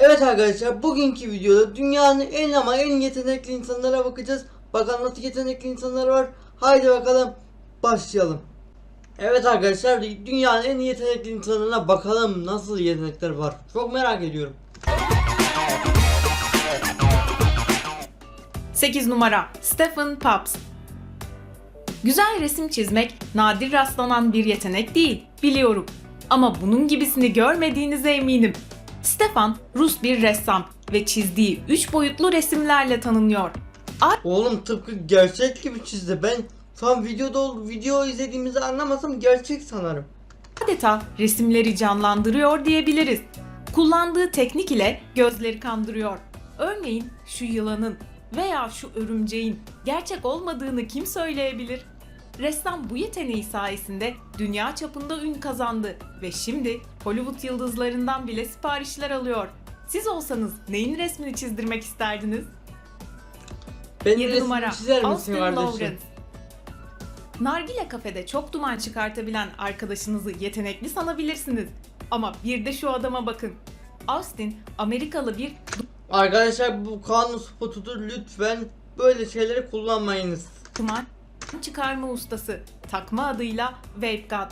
Evet arkadaşlar bugünkü videoda dünyanın en ama en yetenekli insanlara bakacağız. Bakalım nasıl yetenekli insanlar var. Haydi bakalım başlayalım. Evet arkadaşlar dünyanın en yetenekli insanlarına bakalım nasıl yetenekler var. Çok merak ediyorum. 8 numara Stephen Pabst Güzel resim çizmek nadir rastlanan bir yetenek değil, biliyorum. Ama bunun gibisini görmediğinize eminim. Stefan Rus bir ressam ve çizdiği 3 boyutlu resimlerle tanınıyor. Oğlum tıpkı gerçek gibi çizdi. Ben an videoda video izlediğimizi anlamasam gerçek sanarım. Adeta resimleri canlandırıyor diyebiliriz. Kullandığı teknik ile gözleri kandırıyor. Örneğin şu yılanın veya şu örümceğin gerçek olmadığını kim söyleyebilir? Ressam bu yeteneği sayesinde dünya çapında ün kazandı ve şimdi Hollywood yıldızlarından bile siparişler alıyor. Siz olsanız neyin resmini çizdirmek isterdiniz? Benim 7 resmimi numara çizer misin Austin? Lawrence. Nargile kafede çok duman çıkartabilen arkadaşınızı yetenekli sanabilirsiniz. Ama bir de şu adama bakın. Austin Amerikalı bir Arkadaşlar bu kanun spotudur lütfen böyle şeyleri kullanmayınız. duman çıkarma ustası. Takma adıyla Vape God.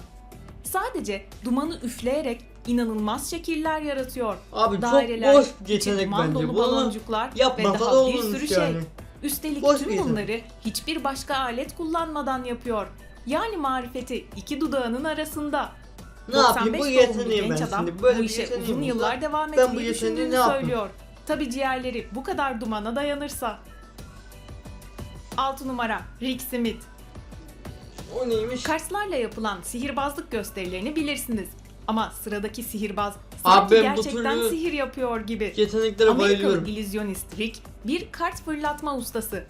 Sadece dumanı üfleyerek inanılmaz şekiller yaratıyor. Abi Daireler, çok boş duman bence. dolu Bunu baloncuklar ve daha bir sürü yani. şey. Üstelik Boş tüm bunları hiçbir başka alet kullanmadan yapıyor. Yani marifeti iki dudağının arasında. Ne yapayım bu 95 doğumlu yeteneğim ben adam şimdi böyle bu işe uzun yıllar devam ben bu etmeyi yeteneği düşündüğünü söylüyor. Tabi ciğerleri bu kadar dumana dayanırsa. 6 numara Rick Smith. O neymiş? Karslarla yapılan sihirbazlık gösterilerini bilirsiniz. Ama sıradaki sihirbaz Abi sanki ben bu gerçekten sihir yapıyor gibi. Yeteneklere Amerikalı bayılıyorum. illüzyonist Rick bir kart fırlatma ustası.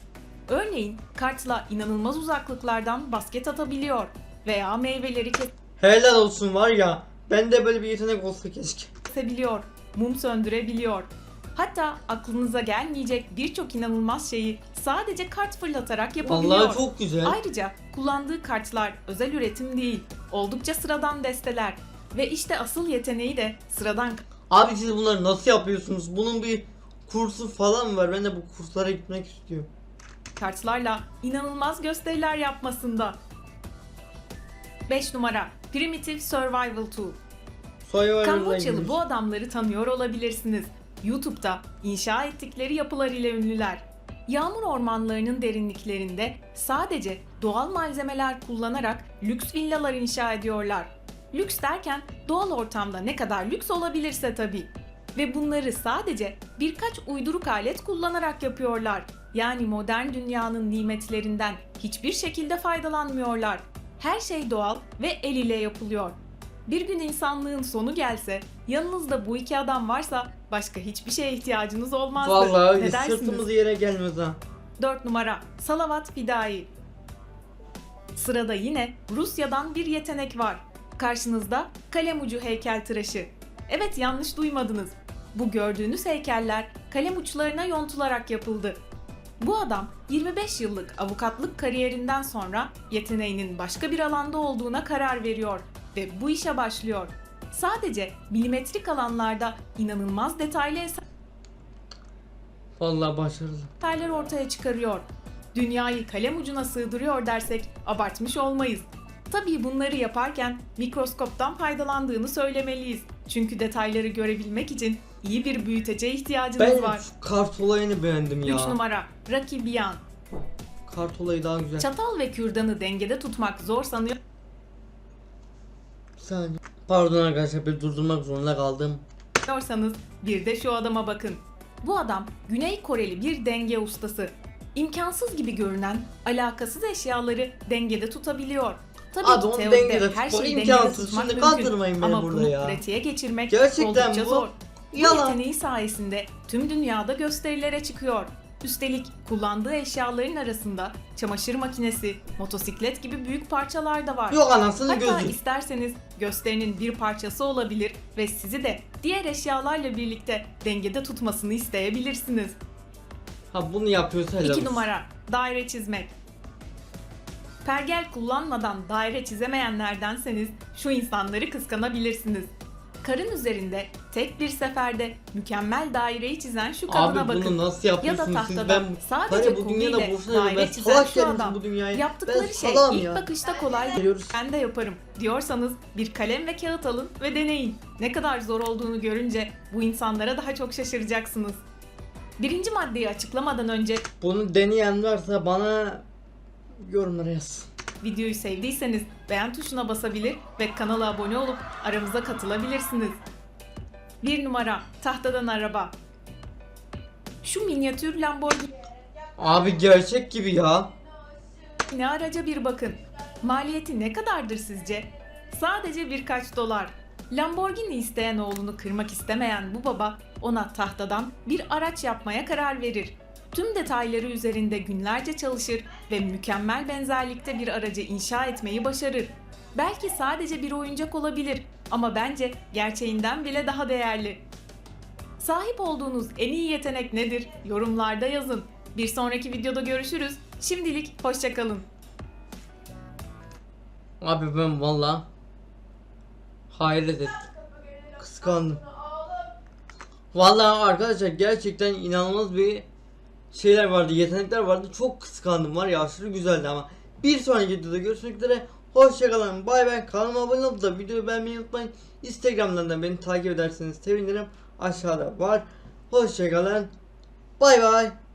Örneğin kartla inanılmaz uzaklıklardan basket atabiliyor veya meyveleri Helal olsun var ya. Bende böyle bir yetenek olsa keşke. kesebiliyor, mum söndürebiliyor. Hatta aklınıza gelmeyecek birçok inanılmaz şeyi sadece kart fırlatarak yapabiliyor. Vallahi çok güzel. Ayrıca kullandığı kartlar özel üretim değil, oldukça sıradan desteler. Ve işte asıl yeteneği de sıradan Abi siz bunları nasıl yapıyorsunuz? Bunun bir kursu falan var? Ben de bu kurslara gitmek istiyorum. kartlarla inanılmaz gösteriler yapmasında. 5 numara Primitive Survival Tool Kamboçyalı bu adamları tanıyor olabilirsiniz. YouTube'da inşa ettikleri yapılar ile ünlüler. Yağmur ormanlarının derinliklerinde sadece doğal malzemeler kullanarak lüks villalar inşa ediyorlar. Lüks derken doğal ortamda ne kadar lüks olabilirse tabii. Ve bunları sadece birkaç uyduruk alet kullanarak yapıyorlar. Yani modern dünyanın nimetlerinden hiçbir şekilde faydalanmıyorlar. Her şey doğal ve el ile yapılıyor. Bir gün insanlığın sonu gelse, yanınızda bu iki adam varsa başka hiçbir şeye ihtiyacınız olmazdı. Vallahi ne sırtımız yere gelmez ha. 4 numara Salavat Fidai. Sırada yine Rusya'dan bir yetenek var. Karşınızda kalem ucu heykeltıraşı. Evet yanlış duymadınız. Bu gördüğünüz heykeller kalem uçlarına yontularak yapıldı. Bu adam 25 yıllık avukatlık kariyerinden sonra yeteneğinin başka bir alanda olduğuna karar veriyor ve bu işe başlıyor. Sadece milimetrik alanlarda inanılmaz detaylı Vallahi başarılı. eserler ortaya çıkarıyor. Dünyayı kalem ucuna sığdırıyor dersek abartmış olmayız. Tabii bunları yaparken mikroskoptan faydalandığını söylemeliyiz. Çünkü detayları görebilmek için iyi bir büyütece ihtiyacınız Ben var. kart olayını beğendim 3 ya. numara Rakibian. Kart olayı daha güzel. Çatal ve kürdanı dengede tutmak zor sanıyor. Saniye. Pardon arkadaşlar bir durdurmak zorunda kaldım. Diyorsanız bir de şu adama bakın. Bu adam Güney Koreli bir denge ustası. İmkansız gibi görünen alakasız eşyaları dengede tutabiliyor. Tabii Abi ki onu teoride dengede her şeyi dengede imkansız. tutmak Şimdi mümkün. kandırmayın beni Ama burada bunu ya. pratiğe geçirmek Gerçekten oldukça bu zor. Bu Yalan. yeteneği sayesinde tüm dünyada gösterilere çıkıyor. Üstelik kullandığı eşyaların arasında çamaşır makinesi, motosiklet gibi büyük parçalar da var. Yok anasını Hatta isterseniz gösterinin bir parçası olabilir ve sizi de diğer eşyalarla birlikte dengede tutmasını isteyebilirsiniz. Ha bunu yapıyorsa helal 2 olsun. numara daire çizmek. Pergel kullanmadan daire çizemeyenlerdenseniz şu insanları kıskanabilirsiniz. Karın üzerinde tek bir seferde mükemmel daireyi çizen şu kadına Abi bakın. bunu nasıl yapıyorsunuz ya da siz? tahtada Ben sadece bu dünyada boşuna diyorum. Ben daire çizen şu adam. bu dünyaya. Yaptıkları ben şey ilk ya. bakışta kolay Geliyoruz. ben de yaparım diyorsanız bir kalem ve kağıt alın ve deneyin. Ne kadar zor olduğunu görünce bu insanlara daha çok şaşıracaksınız. Birinci maddeyi açıklamadan önce Bunu deneyen varsa bana yorumlara yazsın. Videoyu sevdiyseniz beğen tuşuna basabilir ve kanala abone olup aramıza katılabilirsiniz. 1 numara tahtadan araba. Şu minyatür Lamborghini Abi gerçek gibi ya. Ne araca bir bakın. Maliyeti ne kadardır sizce? Sadece birkaç dolar. Lamborghini isteyen oğlunu kırmak istemeyen bu baba ona tahtadan bir araç yapmaya karar verir. Tüm detayları üzerinde günlerce çalışır ve mükemmel benzerlikte bir aracı inşa etmeyi başarır. Belki sadece bir oyuncak olabilir ama bence gerçeğinden bile daha değerli. Sahip olduğunuz en iyi yetenek nedir? Yorumlarda yazın. Bir sonraki videoda görüşürüz. Şimdilik hoşçakalın. Abi ben valla hayret ettim. Kıskandım. Valla arkadaşlar gerçekten inanılmaz bir şeyler vardı, yetenekler vardı. Çok kıskandım var ya aşırı güzeldi ama. Bir sonraki videoda görüşmek üzere. Hoşçakalın. Bay bay. Kanalıma abone olup da videoyu beğenmeyi unutmayın. Instagram'dan da beni takip ederseniz sevinirim. Aşağıda var. Hoşçakalın. Bay bay.